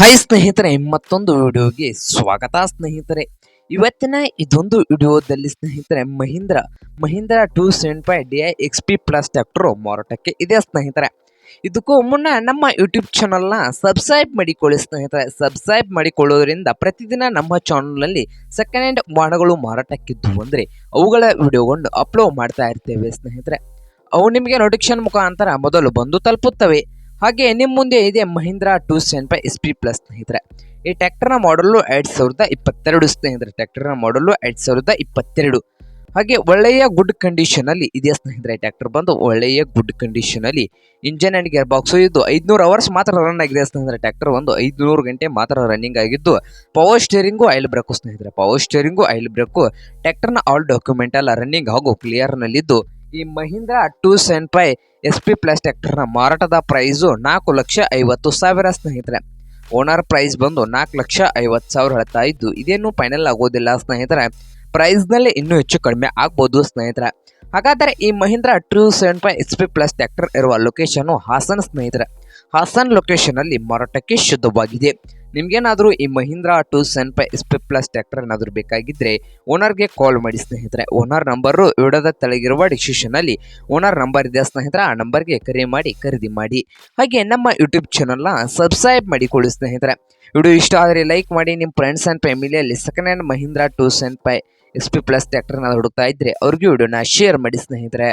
Hi ಸ್ನೇಹಿತರೆ, ಮತ್ತೊಂದು ವಿಡಿಯೋಗೆ ಸ್ವಾಗತ ಸ್ನೇಹಿತರೆ. ಇವತ್ತಿನ ಇದೊಂದು ವಿಡಿಯೋದಲ್ಲಿ ಸ್ನೇಹಿತರೆ, Mahindra Mahindra two seven five D I X P plus tractor ಮಾರಾಟಕ್ಕೆ ಇದೆ ಸ್ನೇಹಿತರೆ. ಇದಕ್ಕೂ ಮುನ್ನ ನಮ್ಮ ಯೂಟ್ಯೂಬ್ ಚಾನಲ್ನ ಸಬ್ಸ್ಕ್ರೈಬ್ ಮಾಡಿಕೊಳ್ಳಿ ಸ್ನೇಹಿತರೆ. ಸಬ್ಸ್ಕ್ರೈಬ್ ಮಾಡಿಕೊಳ್ಳೋದ್ರಿಂದ ಪ್ರತಿದಿನ ನಮ್ಮ ಚಾನಲ್ನಲ್ಲಿ ಸೆಕೆಂಡ್ ಹ್ಯಾಂಡ್ ವಾಹನಗಳು ಮಾರಾಟಕ್ಕಿದ್ದು ಅಂದರೆ ಅವುಗಳ ವಿಡಿಯೋಗಳನ್ನು ಅಪ್ಲೋಡ್ ಮಾಡ್ತಾ ಇರ್ತೇವೆ ಸ್ನೇಹಿತರೆ. ಅವು ನಿಮಗೆ ನೋಟಿಫಿಕೇಶನ್ ಮುಖಾಂತರ ಮೊದಲು ಬಂದು ತಲುಪುತ್ತವೆ. ಹಾಗೆ ನಿಮ್ಮ ಮುಂದೆ ಇದೆ Mahindra two seven five S P plus ಸ್ನೇಹಿತರೆ. ಈ ಟ್ಯಾಕ್ಟರ್ನ ಮಾಡಲು ಎರಡು ಸಾವಿರದ ಇಪ್ಪತ್ತೆರಡು ಸ್ನೇಹಿತರೆ. ಟ್ಯಾಕ್ಟರ್ನ ಮಾಡಲು ಎರಡು ಸಾವಿರದ ಇಪ್ಪತ್ತೆರಡು. ಹಾಗೆ ಒಳ್ಳೆಯ ಗುಡ್ ಕಂಡೀಷನಲ್ಲಿ ಇದೆ ಸ್ನೇಹಿತರೆ? ಟ್ರ್ಯಾಕ್ಟರ್ ಬಂದು ಒಳ್ಳೆಯ ಗುಡ್ ಕಂಡೀಷನಲ್ಲಿ ಇಂಜನ್ ಆ್ಯಂಡ್ ಗೇರ್ ಬಾಕ್ಸು ಇದ್ದು ಐದುನೂರು ಅವರ್ಸ್ ಮಾತ್ರ ರನ್ ಆಗಿದೆ ಸ್ನೇಹಿತರೆ. ಟ್ರ್ಯಾಕ್ಟರ್ ಒಂದು ಐದುನೂರು ಗಂಟೆ ಮಾತ್ರ ರನ್ನಿಂಗ್ ಆಗಿದ್ದು ಪವರ್ ಸ್ಟೇರಿಂಗು ಆಯಿಲ್ ಬ್ರೇಕು ಸ್ನೇಹಿತರೆ. ಪವರ್ ಸ್ಟೇರಿಂಗು ಆಯಿಲ್ ಬ್ರೇಕು ಟ್ಯಾಕ್ಟರ್ನ ಆಲ್ ಡಾಕ್ಯುಮೆಂಟ್ ಎಲ್ಲ ರನ್ನಿಂಗ್ ಹಾಗೂ ಕ್ಲಿಯರ್ನಲ್ಲಿದ್ದು ಈ Mahindra two five S P plus ಟ್ರ್ಯಾಕ್ಟರ್ನ ಮಾರಾಟದ ಪ್ರೈಸು ನಾಲ್ಕು ಲಕ್ಷ ಐವತ್ತು ಸಾವಿರ ಸ್ನೇಹಿತರೆ. ಓನರ್ ಪ್ರೈಸ್ ಬಂದು ನಾಲ್ಕು ಲಕ್ಷ ಐವತ್ತು ಸಾವಿರ ಹೇಳ್ತಾ ಇದ್ದು, ಇದೇನು ಫೈನಲ್ ಆಗೋದಿಲ್ಲ ಸ್ನೇಹಿತರೆ. ಪ್ರೈಸ್ನಲ್ಲಿ ಇನ್ನೂ ಹೆಚ್ಚು ಕಡಿಮೆ ಆಗ್ಬೋದು ಸ್ನೇಹಿತರೆ. ಹಾಗಾದರೆ ಈ Mahindra two seven five S P plus tractor ಇರುವ ಲೊಕೇಶನ್ನು ಹಾಸನ್ ಸ್ನೇಹಿತರೆ. ಹಾಸನ್ ಲೊಕೇಶನಲ್ಲಿ ಮಾರಾಟಕ್ಕೆ ಶುದ್ಧವಾಗಿದೆ. ನಿಮ್ಗೇನಾದರೂ ಈ Mahindra two seven five S P plus tractor ಏನಾದರೂ ಬೇಕಾಗಿದ್ದರೆ ಓನರ್ಗೆ ಕಾಲ್ ಮಾಡಿ ಸ್ನೇಹಿತರೆ. ಓನರ್ ನಂಬರು ವಿಡಿಯೋದ ತೆಳಗಿರುವ ಡಿಸಿಷನಲ್ಲಿ ಓನರ್ ನಂಬರ್ ಇದೆ ಸ್ನೇಹಿತರೆ, ಆ ನಂಬರ್ಗೆ ಕರೆ ಮಾಡಿ ಖರೀದಿ ಮಾಡಿ. ಹಾಗೆ ನಮ್ಮ ಯೂಟ್ಯೂಬ್ ಚಾನಲ್ನ ಸಬ್ಸ್ಕ್ರೈಬ್ ಮಾಡಿಕೊಳ್ಳಿ ಸ್ನೇಹಿತರೆ. ವಿಡಿಯೋ ಇಷ್ಟ ಆದರೆ ಲೈಕ್ ಮಾಡಿ, ನಿಮ್ಮ ಫ್ರೆಂಡ್ಸ್ ಆ್ಯಂಡ್ ಫ್ಯಾಮಿಲಿಯಲ್ಲಿ second hand Mahindra two seven five S P plus ಟ್ರ್ಯಾಕ್ಟರ್ನ ಹುಡುಕ್ತಾ ಇದ್ದರೆ ಅವ್ರಿಗೂ ವಿಡಿಯೋನ ಶೇರ್ ಮಾಡಿ ಸ್ನೇಹಿತರೆ.